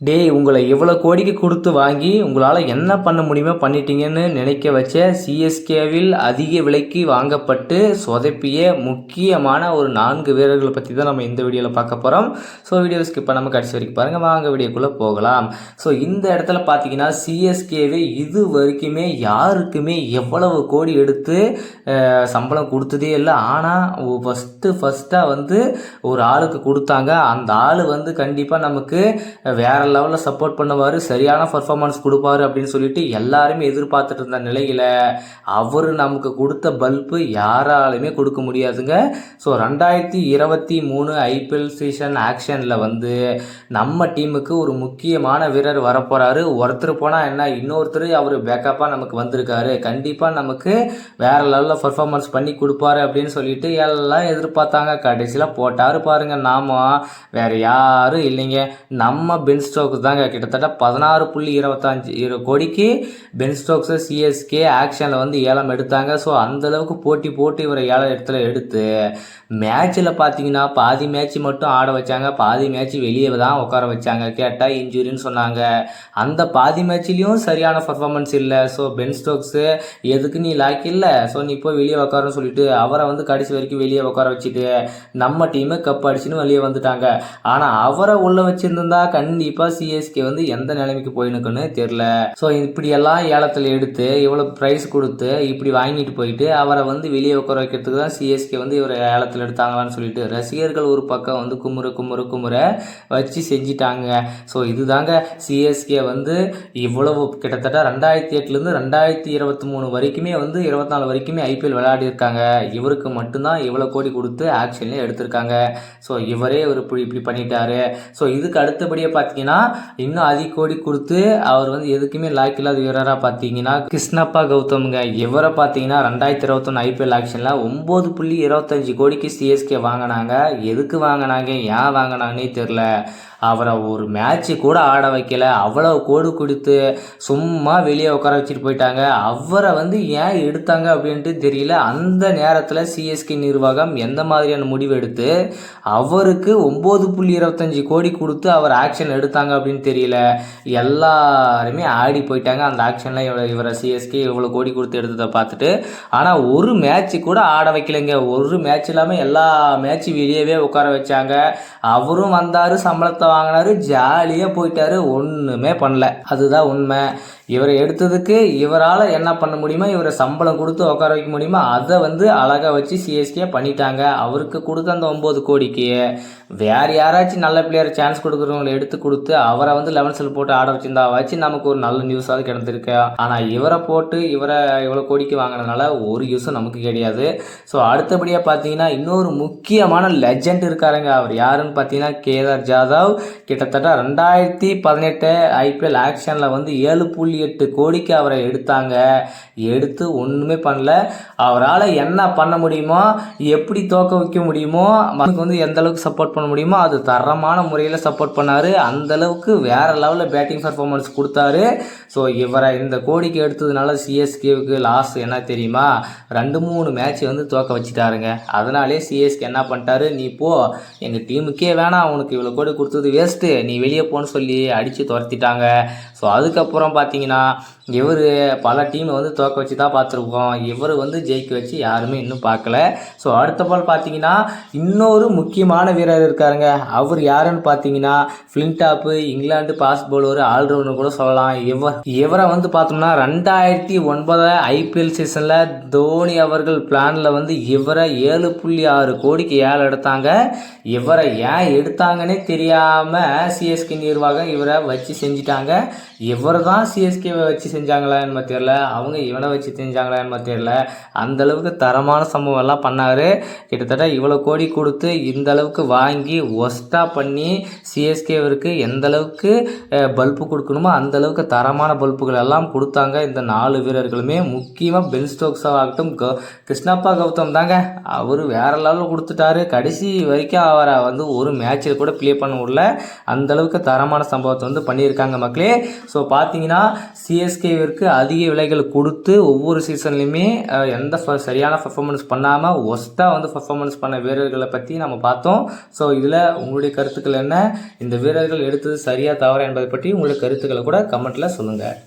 டேய் உங்களை இவ்வளோ கோடிக்கு கொடுத்து வாங்கி உங்களால் என்ன பண்ண முடியுமோ பண்ணிட்டீங்கன்னு நினைக்க வச்ச சிஎஸ்கேவில் அதிக விலைக்கு வாங்கப்பட்டு சொதப்பிய முக்கியமான ஒரு நான்கு வீரர்களை பற்றி தான் நம்ம இந்த வீடியோவில் பார்க்க போகிறோம் ஸோ வீடியோ ஸ்கிப் பண்ணாமல் கடைசி வரைக்கும் பாருங்கள் வாங்க வீடியோக்குள்ளே போகலாம். ஸோ இந்த இடத்துல பார்த்தீங்கன்னா சிஎஸ்கேவே இது வரைக்குமே யாருக்குமே எவ்வளவு கோடி எடுத்து சம்பளம் கொடுத்ததே இல்லை. ஆனால் ஃபஸ்ட்டு ஃபஸ்ட்டாக வந்து ஒரு ஆளுக்கு கொடுத்தாங்க. அந்த ஆள் வந்து கண்டிப்பாக நமக்கு வேற லெவலில் சப்போர்ட் பண்ணுவார் சரியான பர்ஃபார்மன்ஸ் கொடுப்பாரு அப்படின்னு சொல்லிட்டு எல்லாருமே எதிர்பார்த்துட்டு இருந்த நிலையில் அவர் நமக்கு கொடுத்த பல்பு யாராலுமே கொடுக்க முடியாதுங்க. ஸோ ரெண்டாயிரத்தி இருபத்தி மூணு ஐபிஎல் சீசன் ஆக்ஷனில் வந்து நம்ம டீமுக்கு ஒரு முக்கியமான வீரர் வரப்போகிறாரு ஒருத்தர் போனால் என்ன இன்னொருத்தர் அவர் பேக்கப்பாக நமக்கு வந்திருக்காரு. கண்டிப்பாக நமக்கு வேறு லெவலில் பர்ஃபார்மன்ஸ் பண்ணி கொடுப்பாரு அப்படின்னு சொல்லிட்டு எல்லாம் எதிர்பார்த்தாங்க. கடைசியில் போட்டார் பாருங்கள் நாம வேறு யாரும் இல்லைங்க. நம்ம பென்ஸ்ட் ஸ்டோக்ஸ் தாங்க கிட்டத்தட்ட பதினாறு புள்ளி இருபத்தஞ்சு இரு கோடிக்கு பென் ஸ்டோக்ஸு சிஎஸ்கே ஆக்ஷனில் வந்து ஏலம் எடுத்தாங்க. ஸோ அந்த அளவுக்கு போட்டி போட்டு இவரை ஏழை இடத்துல எடுத்து மேட்ச்சில் பார்த்தீங்கன்னா பாதி மேட்ச் மட்டும் ஆட வச்சாங்க. பாதி மேட்ச் வெளியே தான் உட்கார வச்சாங்க. கேட்டால் இன்ஜுரின்னு சொன்னாங்க. அந்த பாதி மேட்ச்லேயும் சரியான பர்ஃபார்மன்ஸ் இல்லை. ஸோ பென் ஸ்டோக்ஸு எதுக்கு நீ லாக் இல்லை? ஸோ நீ போய் வெளியே உட்காருன்னு சொல்லிட்டு அவரை வந்து கடைசி வரைக்கும் வெளியே உட்கார வச்சுட்டு நம்ம டீமு கப் அடிச்சுன்னு வெளியே வந்துட்டாங்க. ஆனால் அவரை உள்ளே வச்சுருந்தா கண்டிப்பாக சிஎஸ்கே வந்து எந்த நிலைமைக்கு போயினுக்குன்னு தெரில ஸோ இப்படியெல்லாம் ஏலத்தில் எடுத்து இவ்வளோ ப்ரைஸ் கொடுத்து இப்படி வாங்கிட்டு போயிட்டு அவரை வந்து வெளியே உட்கார வைக்கிறதுக்கு தான் சிஎஸ்கே வந்து இவரை ஏலத்தில் எடுத்தாங்களான்னு சொல்லிட்டு ரசிகர்கள் ஒரு பக்கம் வந்து குமுற குமுற குமுற வச்சு செஞ்சிட்டாங்க. ஸோ இதுதாங்க சிஎஸ்கே வந்து இவ்வளவு கிட்டத்தட்ட ரெண்டாயிரத்தி எட்டுலேருந்து ரெண்டாயிரத்தி இருபத்தி மூணு வரைக்குமே வந்து இருபத்தி நாலு வரைக்குமே ஐபிஎல் விளையாடி இருக்காங்க. இவருக்கு மட்டும்தான் இவ்வளோ கோடி கொடுத்து ஆக்ஷன்லேயே எடுத்திருக்காங்க. ஸோ இவரே இவர் இப்படி இப்படி பண்ணிட்டாரு. ஸோ இதுக்கு அடுத்தபடியாக பார்த்தீங்கன்னா இன்னும் அதிக கோடி கொடுத்து அவர் வந்து எதுக்குமே லாய்க்கு இல்லாத வீரராக பார்த்தீங்கன்னா கிருஷ்ணப்பா கௌதம்ங்க. இவரை பார்த்தீங்கன்னா ரெண்டாயிரத்தி இருபத்தொன்று ஐபிஎல் ஆக்ஷனில் ஒம்பது புள்ளி இருபத்தஞ்சு கோடிக்கு சிஎஸ்கே வாங்கினாங்க. எதுக்கு வாங்கினாங்க? ஏன் வாங்கினாங்கன்னே தெரில அவரை ஒரு மேட்ச்சு கூட ஆட வைக்கல. அவ்வளோ கோடு கொடுத்து சும்மா வெளியே உட்கார வச்சுட்டு போயிட்டாங்க. அவரை வந்து ஏன் எடுத்தாங்க அப்படின்ட்டு தெரியல. அந்த நேரத்தில் சிஎஸ்கே நிர்வாகம் எந்த மாதிரியான முடிவு எடுத்து அவருக்கு ஒம்பது புள்ளி இருபத்தஞ்சி கோடி கொடுத்து அவர் ஆக்ஷன் எடுத்தாங்க அப்படின்னு தெரியல. எல்லாருமே ஆடி போயிட்டாங்க. அந்த ஆக்ஷனில் இவரை இவரை சிஎஸ்கே இவ்வளோ கோடி கொடுத்து எடுத்ததை பார்த்துட்டு ஆனால் ஒரு மேட்ச்சு கூட ஆட வைக்கலைங்க. ஒரு மேட்ச் இல்லாமல் எல்லா மேட்ச் வெளியவே உட்கார வச்சாங்க. அவரும் வந்தார் சம்பளத்தை வாங்கினாரு ஜாலியாக போயிட்டாரு ஒன்றுமே பண்ணல. அதுதான் உண்மை. இவரை எடுத்ததுக்கு இவரால் என்ன பண்ண முடியுமோ? இவரை சம்பளம் கொடுத்து உட்கார வைக்க முடியுமோ? அதை வந்து அழகாக வச்சு சிஎஸ்கே பண்ணிட்டாங்க. அவருக்கு கொடுத்த அந்த ஒம்பது கோடிக்கு வேறு யாராச்சும் நல்ல பிளேயர் சான்ஸ் கொடுக்குறவங்களை எடுத்து கொடுத்து அவரை வந்து லெவன்ஸில் போட்டு ஆட வச்சிருந்தா வச்சு நமக்கு ஒரு நல்ல நியூஸாக கிடந்திருக்கு. ஆனால் இவரை போட்டு இவரை இவ்வளோ கோடிக்கு வாங்கினதுனால ஒரு யூஸும் நமக்கு கிடையாது. ஸோ அடுத்தபடியாக பார்த்தீங்கன்னா இன்னொரு முக்கியமான லெஜண்ட் இருக்காருங்க. அவர் யாருன்னு பார்த்தீங்கன்னா கேதார் ஜாதவ். கிட்டத்தட்ட ரெண்டாயிரத்தி பதினெட்டு ஐபிஎல் ஆக்ஷனில் வந்து ஏழு புள்ளி எட்டு கோடிக்கு அவரை எடுத்தாங்க. எடுத்து ஒன்றுமே பண்ணல. அவரால் என்ன பண்ண முடியுமோ எப்படி தோக்க வைக்க முடியுமோ நமக்கு வந்து எந்த அளவுக்கு சப்போர்ட் பண்ண முடியுமோ அது தரமான முறையில் சப்போர்ட் பண்ணார். அந்த அளவுக்கு லெவலில் பேட்டிங் பர்ஃபார்மன்ஸ் கொடுத்தாரு. ஸோ இவரை இந்த கோடிக்கு எடுத்ததுனால சிஎஸ்கேவுக்கு லாஸ் என்ன தெரியுமா? ரெண்டு மூணு மேட்ச் வந்து தோக்க வச்சுட்டாருங்க. அதனாலே சிஎஸ்கே என்ன பண்ணிட்டாரு? நீ போ. எங்கள் டீமுக்கே வேணாம். அவனுக்கு இவ்வளோ கோடி கொடுத்தது வேஸ்ட்டு நீ வெளியே போன்னு சொல்லி அடித்து துரத்திட்டாங்க. ஸோ அதுக்கப்புறம் பார்த்தீங்கன்னா இவர் பல டீமை வந்து தோக்க வச்சு தான் பார்த்துருக்கோம் இவர் வந்து ஜெயிக்க வச்சு யாருமே இன்னும் பார்க்கல ஸோ அடுத்த பால் பார்த்தீங்கன்னா இன்னொரு முக்கியமான வீரர் இருக்காருங்க. அவர் யாருன்னு பார்த்தீங்கன்னா Flintoff England fast bowler allrounder கூட சொல்லலாம். இவர் இவரை வந்து பார்த்தோம்னா ரெண்டாயிரத்தி ஒன்பது ஐபிஎல் சீசனில் தோனி அவர்கள் பிளானில் வந்து இவரை ஏழு புள்ளி ஆறு கோடிக்கு ஏழு எடுத்தாங்க. இவரை ஏன் எடுத்தாங்கன்னே இல்லாமல் சிஎஸ்கே நிர்வாகம் இவரை வச்சு செஞ்சிட்டாங்க. இவர் தான் சிஎஸ்கேவை வச்சு செஞ்சாங்களா என்ன தெரியல. அவங்க இவனை வச்சு செஞ்சாங்களா என்ன தெரியல. அந்தளவுக்கு தரமான சம்பவம் எல்லாம் பண்ணாரு. கிட்டத்தட்ட இவ்வளோ கோடி கொடுத்து இந்த அளவுக்கு வாங்கி ஒஸ்ட்டாக பண்ணி சிஎஸ்கேவிற்கு எந்த அளவுக்கு பல்பு கொடுக்கணுமோ அந்த அளவுக்கு தரமான பல்புகள் எல்லாம் கொடுத்தாங்க. இந்த நாலு வீரர்களுமே முக்கியமாக பென் ஸ்டோக்ஸாக ஆகட்டும் கௌ கிருஷ்ணப்பா கௌதம் தாங்க. அவர் வேற லெவலில் கொடுத்துட்டாரு. கடைசி வரைக்கும் அவரை வந்து ஒரு மேட்சில் கூட ப்ளே பண்ண விடல அந்தளவுக்கு தரமான சம்பவத்தை வந்து பண்ணியிருக்காங்க மக்களே. ஸோ பார்த்தீங்கன்னா சிஎஸ்கேவிற்கு அதிக விலைகள் கொடுத்து ஒவ்வொரு சீசன்லையுமே எந்த சரியான பர்ஃபார்மன்ஸ் பண்ணாமல் ஒஸ்ட்டாக வந்து பர்ஃபார்மன்ஸ் பண்ண வீரர்களை பற்றி நம்ம பார்த்தோம். ஸோ இதில் உங்களுடைய கருத்துக்கள் என்ன? இந்த வீரர்கள் எடுத்தது சரியாக தவறா என்பதை பற்றி உங்களுடைய கருத்துக்களை கூட கமெண்ட்டில் சொல்லுங்கள்